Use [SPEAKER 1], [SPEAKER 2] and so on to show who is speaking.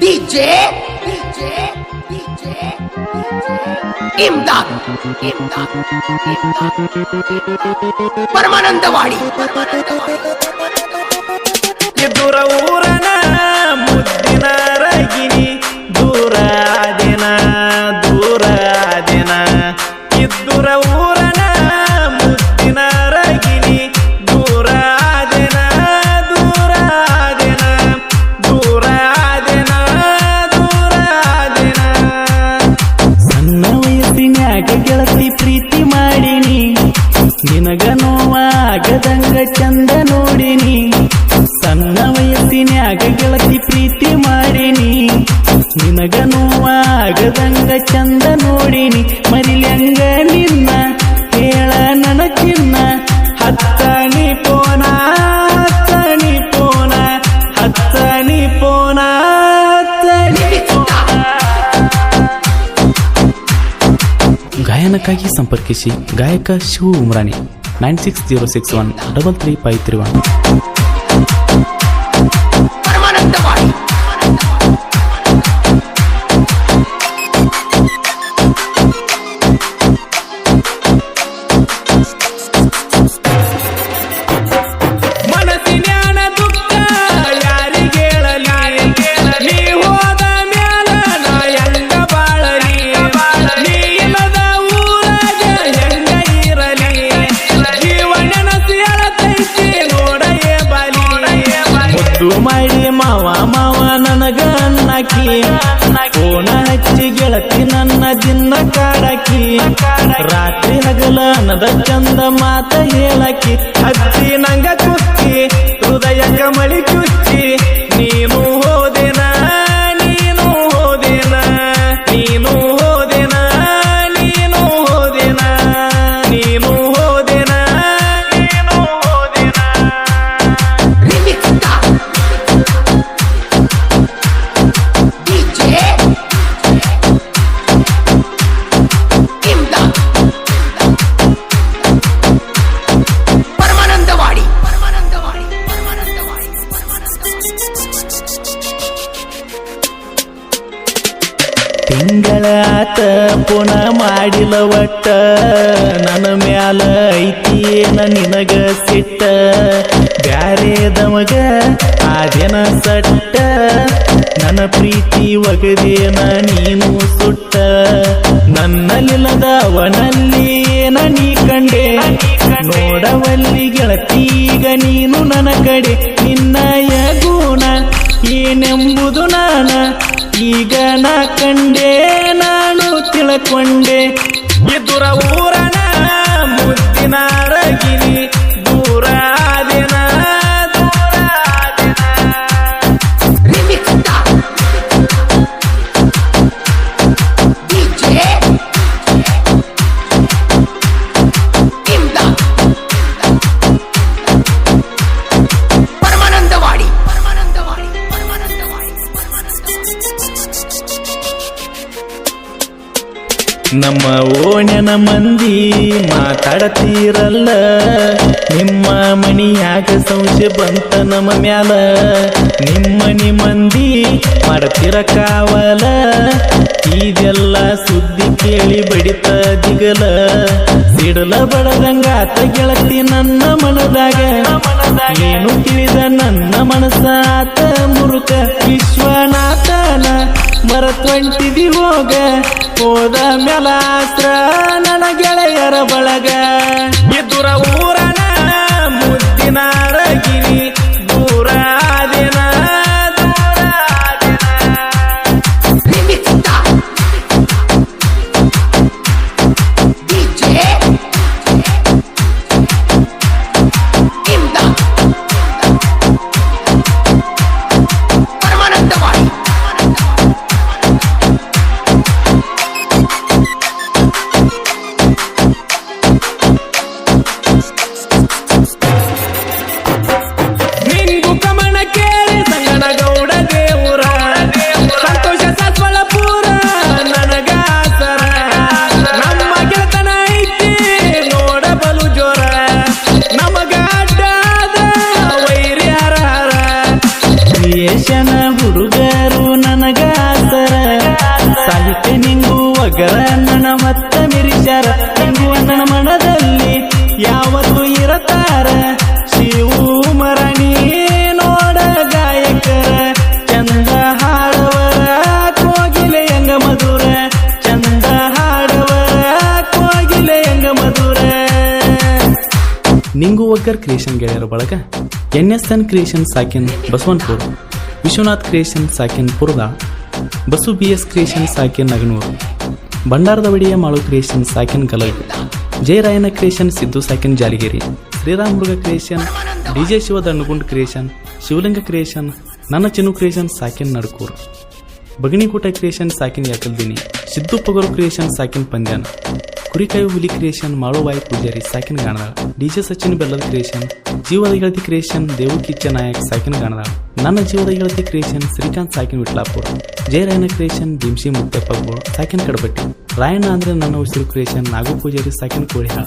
[SPEAKER 1] DJ
[SPEAKER 2] DJ
[SPEAKER 1] DJ इमदाद इमदाद परमानंद वाड़ी
[SPEAKER 3] ವಯಸ್ಸಿನ್ಯಾಗ ಗೆಳತಿ ಪ್ರೀತಿ ಮಾಡಿನಿ. ನಿನಗ ನೋವಾಗದಂಗ ಚಂದ ನೋಡಿನಿ. ಸಣ್ಣ ವಯಸ್ಸಿನ್ಯಾಗ ಗೆಳತಿ ಪ್ರೀತಿ ಮಾಡಿನಿ. ನಿನಗ ನೋವಾಗದಂಗ ಚಂದ ನೋಡಿನಿ. ಮರಿಲಂಗ ನಿನ್ನ, ಹೇಳ ನನ್ನ. ಚಿನ್ನ ಗಾಯನಕ್ಕಾಗಿ ಸಂಪರ್ಕಿಸಿ ಗಾಯಕ Shivu Umrani nine six zero six one double three five three one. ನನಗ ಅನ್ನಕಿ ಕೋಣ ಹಚ್ಚಿ ಗೆಳತಿ ನನ್ನ ದಿನ ಕಾಡಕಿ. ರಾತ್ರಿ ಹಗಲ ನದ ಚಂದ ಮಾತ ಹೇಳಕಿ. ಹಚ್ಚಿ ನಂಗ ಕುಸ್ತಿ ಹೃದಯ ಮಳಿ ತಿಂಗಳ ಆತ ಪುನ ಮಾಡಿಲ ಒಟ್ಟ. ನನ್ನ ಮ್ಯಾಲ ಐತಿಯೇನ ನಿನಗ ಸಿಟ್ಟ. ಬ್ಯಾರೆ ದಮಗ ಆದೇನ ಸಟ್ಟ. ನನ್ನ ಪ್ರೀತಿ ಒಗದೇನ ನೀನು ಸುಟ್ಟ. ನನ್ನಲ್ಲಿಲ್ಲದ ಅವನಲ್ಲಿ ಏನ ನೀ ಕಂಡೆ. ನೋಡವಲ್ಲಿ ಗೆಳತೀಗ ನೀನು ನನ್ನ ಕಡೆ. ನಿನ್ನಯ ಗುಣ ಏನೆಂಬುದು ನಾನ ಈಗ ನಾ ಕಂಡೆ ನಾನು ತಿಳ್ಕೊಂಡೆ. ಎದುರ ನಮ್ಮ ಓಣ್ಯನ ಮಂದಿ ಮಾತಾಡತೀರಲ್ಲ, ನಿಮ್ಮ ಮನಿಯಾಗ ಸಂಶಯ ಬಂತ ನಮ್ಮ ಮ್ಯಾಲ. ನಿಮ್ಮನಿ ಮಂದಿ ಮಾಡ್ತಿರ ಕಾವಲ ಇದೆಲ್ಲ ಸುದ್ದಿ ಕೇಳಿ ಬಡಿತ ದಿಗಲ. ಸಿಡಲ ಬಡದಂಗಾತ ಗೆಳತಿ ನನ್ನ ಮನದಾಗ. ಏನು ತಿಳಿದ ನನ್ನ ಮನಸ್ಸಾತ ಮುರುಕ ವಿಶ್ವನಾಥನ ಮರತ್ವಂಟಿದಿ ಹೋಗ. ಹೋದ ಮೇಲಾಸ್ತ್ರ ನನ್ನ ಗೆಳೆಯರ ಬಳಗ. ಎದುರ ಊರನ ಸಾಹಿತ್ಯ ನಿಂಗು ಗರಣ್ಣನ ಮತ್ತ ಮಿರಿಚಾರ ನಿಂಗು ನನ್ನ ಮನದಲ್ಲಿ ಯಾವತ್ತು ಇರತಾರ? ಶಿವು ಮರಣಿ ನೋಡ ಗಾಯಕರ ಚಂದ ಹಾಡವರ ಕೋಗಿಲೆ ಎಂಗ ಮಧುರ ಚಂದ ಹಾಡವರ ಕೋಗಿಲೆ ಎಂಗ ಮಧುರ. ನಿಂಗು ಒಗ್ಗರ್ ಕ್ರಿಯೇಷನ್ ಗೆಳೆಯರ ಬಳಗ, ಎನ್ ಎಸ್ ಎನ್ ಕ್ರಿಯೇಷನ್ ಸಾಕಿನ್ ಬಸವಂತಪುರ ವಿಶ್ವನಾಥ್ ಕ್ರಿಯೇಷನ್ ಸಾಕಿನ್ ಪುರದ ಬಸು ಬಿ ಎಸ್ ಕ್ರಿಯೇಷನ್ ಸಾಕಿನ್ ನಗನೂರು. ಬಂಡಾರದ ಬಡಿಯ ಮಾಳು ಕ್ರಿಯೇಷನ್ ಸಾಕಿನ್ ಕಲೈ ಜಯರಾಯನ creation Siddu ಸಾಕಿನ್ Jaligeri. Shriram creation DJ Shiva Dandagund creation Shivalinga creation ನನ್ನ ಚಿನ್ನು ಕ್ರಿಯೇಷನ್ ಸಾಕಿನ್ ನಡ್ಕೂರ್. ಬಗಿನಿಕೂಟ ಕ್ರಿಯೇಷನ್ ಸಾಕಿನ್ ಯಾಕಲ್ದಿನಿ. ಸಿದ್ದು ಪಗರು ಕ್ರಿಯೇಷನ್ ಸಾಕಿನ್ ಪಂದ್ಯಾನ. ಕುರಿಕಾಯಿ ಹುಲಿ ಕ್ರಿಯೇಷನ್ ಮಾಳುಬಾಯಿ ಪೂಜಾರಿ ಸಾಕಿನ ಗಾಣದಾಳ ಡಿಜೆ ಸಚಿನ್ ಬೆಲ್ಲದ ಕ್ರಿಯೇಷನ್ ಜೀವದ ಗೆಳತಿ ಕ್ರಿಯೇಷನ್ ದೇವು ಕಿಚ್ಚ ನಾಯಕ್ ಸಾಕಿನ ಗಾಣದಾಳ ನನ್ನ ಜೀವದ ಗೆಳತಿ ಕ್ರಿಯೇಷನ್ ಶ್ರೀಕಾಂತ್ ಸಾಕಿನ್ ವಿಟ್ಲಾಪುರ. ಜಯರಾಯನ ಕ್ರಿಯೇಷನ್ ಭೀಮ್ಸಿ ಮುಕ್ತಪ್ಪ ಸಾಕಿನ್ ಕಡಬಟ್ಟಿ. ರಾಯಣ್ಣ ಅಂದ್ರೆ ನನ್ನ ಉಸಿರು ಕ್ರಿಯೇಷನ್ ನಾಗು ಪೂಜಾರಿ ಸಾಕಿನ್ ಕೋಳಿಹಾಳ